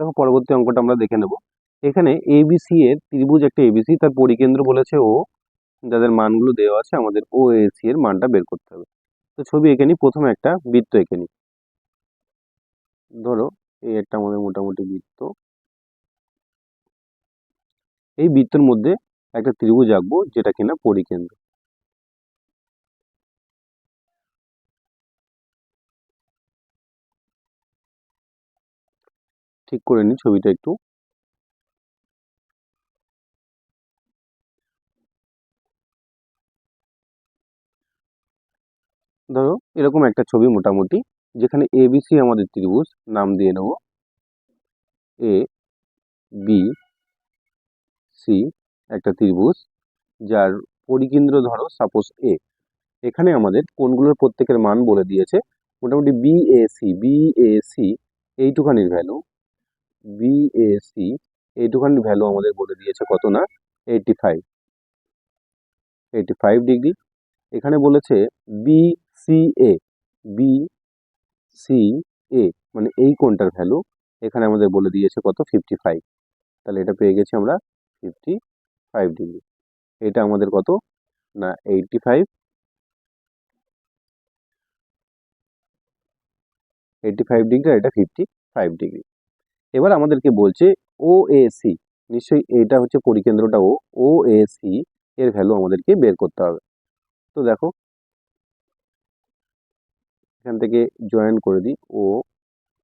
দেখো পরবর্তী অঙ্কটা আমরা দেখে নেব। এখানে এবিসি এর ত্রিভুজ একটা এবিসি তার পরিকেন্দ্র বলেছে ও যাদের মানগুলো দেওয়া আছে আমাদের ও এসি এর মানটা বের করতে হবে। তো ছবি এঁকে নিই, প্রথমে একটা বৃত্ত এঁকে নিই। ধরো, এই একটা আমাদের মোটামুটি বৃত্ত। এই বৃত্তের মধ্যে একটা ত্রিভুজ আঁকবো, যেটা কিনা পরিকেন্দ্র। ঠিক করে নিই ছবিটা একটু। ধরো, এরকম একটা ছবি মোটামুটি, যেখানে এ এবিসি আমাদের ত্রিভুজ, নাম দিয়ে নেব। এ, বি, সি একটা ত্রিভুজ, যার পরিকেন্দ্র ধরো সাপোজ এ এখানে আমাদের কোনগুলোর প্রত্যেকের মান বলে দিয়েছে? মোটামুটি B A C B A C এইটুখানির value BAC এইটুখানির ভ্যালু আমাদের বলে দিয়েছে কত না? Eighty five eighty five degree এখানে বলেছে বিসিএ বি সি এ মানে এই কোনটার ভ্যালু এখানে আমাদের বলে দিয়েছে কত? ফিফটি ফাইভ তাহলে এটা পেয়ে গেছি আমরা ফিফটি ফাইভ ডিগ্রি এটা আমাদের কত? না eighty five eighty five degree আর এটা ফিফটি ফাইভ ডিগ্রি এবার আমাদেরকে বলছে ও এ সি নিশ্চয়ই এটা হচ্ছে পরিকেন্দ্রটা ও ও এ সি এর ভ্যালু আমাদেরকে বের করতে হবে। তো দেখো, এখান থেকে জয়েন করে দিই ও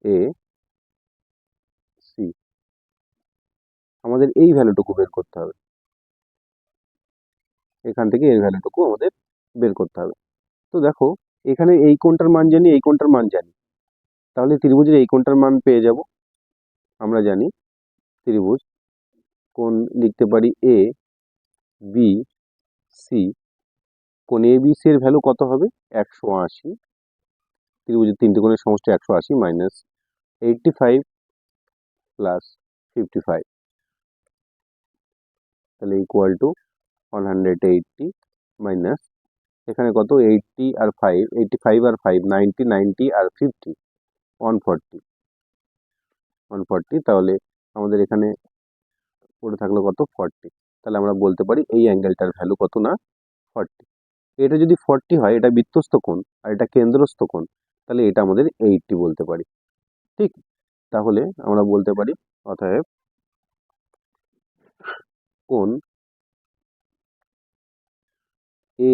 এ সি আমাদের এই ভ্যালুটুকু বের করতে হবে। এখান থেকে এই ভ্যালুটুকু আমাদের বের করতে হবে। তো দেখো, এখানে এই কোনটার মান জানি, এই কোনটার মান জানি। তাহলে ত্রিভুজের এই কোনটার মান পেয়ে যাব। আমরা জানি ত্রিভুজ। কোন লিখতে পারি এ বি সি কোন এ বি সি এর ভ্যালু কত হবে? একশো আশি। ত্রিভুজের তিনটে কোণের সমষ্টি একশো আশি minus eighty five plus fifty five তাহলে equal to one hundred eighty minus এখানে কত? এইটটি আর ফাইভ এইটটি ফাইভ আর ফাইভ নাইনটি নাইনটি আর fifty one forty one forty তাহলে আমাদের এখানে পড়ে থাকল কত? ফর্টি তাহলে আমরা বলতে পারি এই অ্যাঙ্গেলটার ভ্যালু কত না? ফর্টি এটা যদি ফর্টি হয়, এটা বৃত্তস্থ কোণ আর এটা কেন্দ্রস্থ কোণ, তাহলে এটা আমাদের এইটটি বলতে পারি। ঠিক? তাহলে আমরা বলতে পারি, অতএব কোণ এ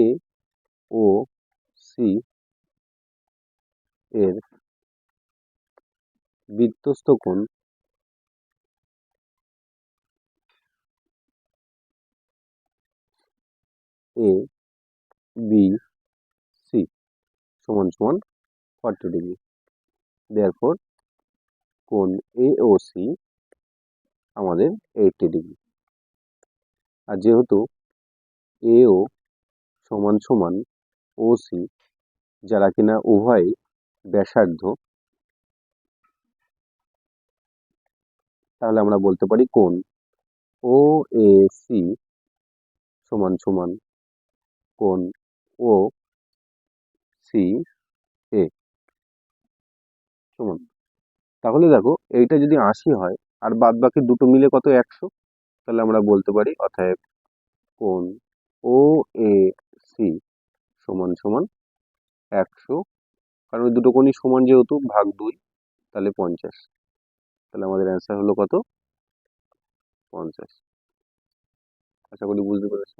ও সি এর বৃত্তস্থ কোণ। এ বি সি সমান সমান ফর্টি ডিগ্রি দেয়ারফোর কোণ এ ও সি আমাদের এইটটি ডিগ্রি আর যেহেতু এ ও সমান সমান ও সি যারা কিনা উভয় ব্যাসার্ধ তাহলে আমরা বলতে পারি কোন? ও এ সি সমান সমান কোন? ও সি এ সমান। তাহলে দেখো, এইটা যদি আশি হয়, আর বাদ বাকি দুটো মিলে কত একশো? তাহলে আমরা বলতে পারি, অতএব কোন? ও এ সি সমান সমান একশো। কারণ দুটো কোণই সমান যেহেতু, ভাগ দুই, তাহলে পঞ্চাশ। তাহলে আমাদের অ্যান্সার হলো কত? পঞ্চাশ। আশা করি বুঝতে পেরেছ।